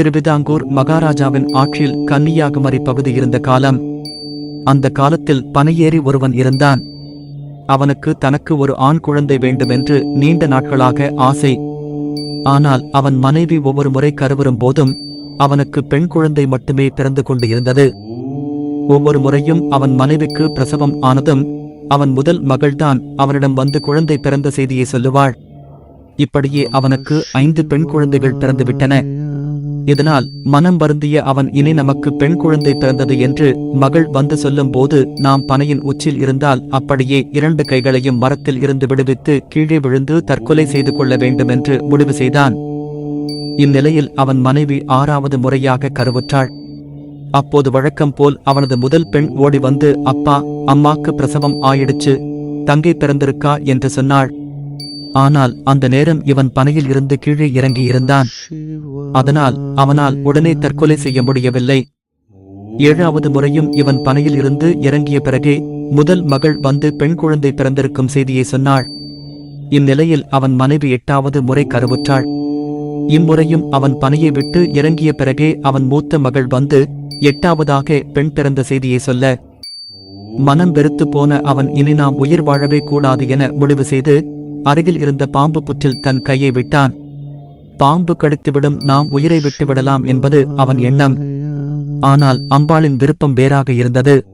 திருவிதாங்கூர் மகாராஜாவின் ஆட்சியில் கன்னியாகுமரி பகுதி இருந்த காலம் அந்த காலத்தில் பனையேறி ஒருவன் இருந்தான். அவனுக்கு தனக்கு ஒரு ஆண் குழந்தை வேண்டுமென்று நீண்ட நாட்களாக ஆசை. ஆனால் அவன் மனைவி ஒவ்வொரு முறை கருவரும் போதும் அவனுக்கு பெண் குழந்தை மட்டுமே பிறந்து கொண்டு இருந்தது ஒவ்வொரு முறையும் அவன் மனைவிக்கு பிரசவம் ஆனதும் அவன் முதல் மகள்தான் அவனிடம் வந்து குழந்தை பிறந்த செய்தியை சொல்லுவாள். இப்படியே அவனுக்கு ஐந்து பெண் குழந்தைகள் பிறந்துவிட்டன. இதனால் மனம் வருந்திய அவன் இனி நமக்கு பெண் குழந்தை பிறந்தது என்று மகள் வந்து சொல்லும் போது நாம் பனையின் உச்சில் இருந்தால் அப்படியே இரண்டு கைகளையும் மரத்தில் இருந்து விடுவித்து கீழே விழுந்து தற்கொலை செய்து கொள்ள வேண்டும் என்று முடிவு செய்தான். இந்நிலையில் அவன் மனைவி ஆறாவது முறையாக கருவுற்றாள். அப்போது வழக்கம் போல் அவனது முதல் பெண் ஓடி வந்து அப்பா அம்மாக்கு பிரசவம் ஆயிடுச்சு தங்கை பிறந்திருக்கா? என்று சொன்னாள். ஆனால் அந்த நேரம் இவன் பனையில் இருந்து கீழே இறங்கி இருந்தான். அதனால் அவனால் உடனே தற்கொலை செய்ய முடியவில்லை. ஏழாவது முறையும் இவன் பனையில் இருந்து இறங்கிய பிறகே முதல் மகள் வந்து பெண் குழந்தை பிறந்திருக்கும் செய்தியை சொன்னாள். இந்நிலையில் அவன் மனைவி எட்டாவது முறை கருவுற்றாள். இம்முறையும் அவன் பனையை விட்டு இறங்கிய பிறகே அவன் மூத்த மகள் வந்து எட்டாவதாக பெண் பிறந்த செய்தியை சொல்ல மனம் வெறுத்து போன அவன் இனி நாம் உயிர் வாழவே கூடாது என முடிவு செய்து அருகில் இருந்த பாம்பு புற்றில் தன் கையை விட்டான். பாம்பு கடித்துவிடும் நாம் உயிரை விட்டு விடலாம் என்பது அவன் எண்ணம். ஆனால் அம்பாளின் விருப்பம் வேறாக இருந்தது.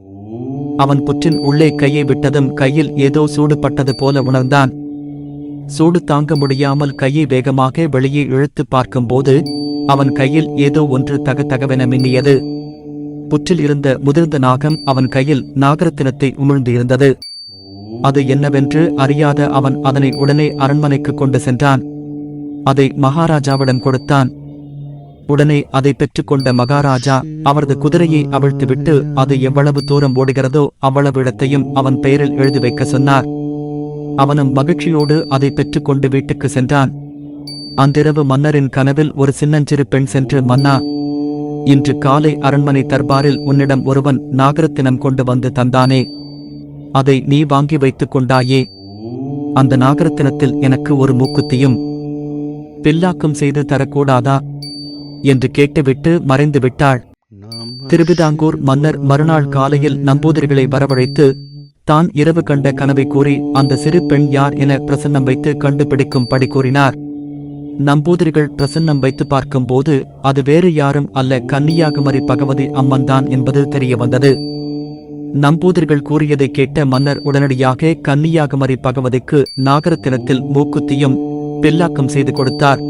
அவன் புற்றின் உள்ளே கையை விட்டதும் கையில் ஏதோ சூடு பட்டது போல உணர்ந்தான். சூடு தாங்க முடியாமல் கையை வேகமாக வெளியே இழுத்து பார்க்கும்போது அவன் கையில் ஏதோ ஒன்று தக தகவென மின்னியது. புற்றில் இருந்த முதிர்ந்த நாகம் அவன் கையில் நாகரத்தினத்தை உமிழ்ந்து இருந்தது அது என்னவென்று அறியாத அவன் அதனை உடனே அரண்மனைக்கு கொண்டு சென்றான். அதை மகாராஜாவிடம் கொடுத்தான். உடனே அதை பெற்றுக்கொண்ட மகாராஜா அவரது குதிரையை அவிழ்த்துவிட்டு அது எவ்வளவு தூரம் ஓடுகிறதோ அவ்வளவு இடத்தையும் அவன் பெயரில் எழுதி வைக்க சொன்னார். அவனும் மகிழ்ச்சியோடு அதை பெற்றுக்கொண்டு வீட்டுக்கு சென்றான். அன்றிரவு மன்னரின் கனவில் ஒரு சின்னஞ்சிறு பெண் சென்று மன்னா இன்று காலை அரண்மனை தர்பாரில் உன்னிடம் ஒருவன் நாகரத்தினம் கொண்டு வந்து தந்தானே அதை நீ வாங்கி வைத்துக் கொண்டாயே. அந்த நாகரத்தினத்தில் எனக்கு ஒரு மூக்குத்தியும் பில்லாக்கும் செய்து தரக்கூடாதா? என்று கேட்டுவிட்டு மறைந்து விட்டாள். திருவிதாங்கூர் மன்னர் மறுநாள் காலையில் நம்பூதிரிகளை வரவழைத்து தான் இரவு கண்ட கனவை கூறி அந்த சிறு பெண் யார் என பிரசன்னம் வைத்து கண்டுபிடிக்கும் படி கூறினார். நம்பூதிரிகள் பிரசன்னம் வைத்து பார்க்கும்போது அது வேறு யாரும் அல்ல கன்னியாகுமரி பகவதி அம்மன்தான் என்பது தெரிய வந்தது. நம்பூதிர்கள் கூறியதை கேட்ட மன்னர் உடனடியாக கன்னியாகுமரி பகவதிக்கு நாகரத்தினத்தில் மூக்குத்தியும் பில்லாக்கம் செய்து கொடுத்தார்.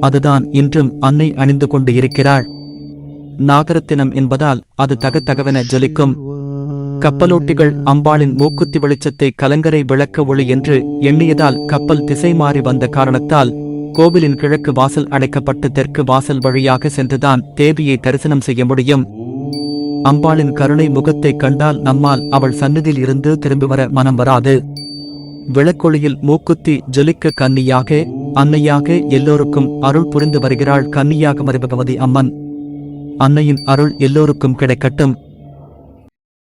அதுதான் இன்றும் அன்னை அணிந்து கொண்டு இருக்கிறாள். நாகரத்தினம் என்பதால் அது தகதகவென ஜொலிக்கும். கப்பலோட்டிகள் அம்பாளின் மூக்குத்தி வெளிச்சத்தை கலங்கரை விளக்க ஒளி என்று எண்ணியதால் கப்பல் திசை மாறி வந்த காரணத்தால் கோவிலின் கிழக்கு வாசல் அடைக்கப்பட்டு தெற்கு வாசல் வழியாக சென்றுதான் தேவியை தரிசனம் செய்ய முடியும். அம்பாளின் கருணை முகத்தை கண்டால் நம்மால் அவள் சன்னதியில் இருந்து திரும்பி வர மனம் வராது. விளக்கொளியில் மூக்குத்தி ஜொலிக்க கன்னியாக அன்னையாக எல்லோருக்கும் அருள் புரிந்து வருகிறாள் கன்னியாக மறைபகவதி அம்மன். அன்னையின் அருள் எல்லோருக்கும் கிடைக்கட்டும்.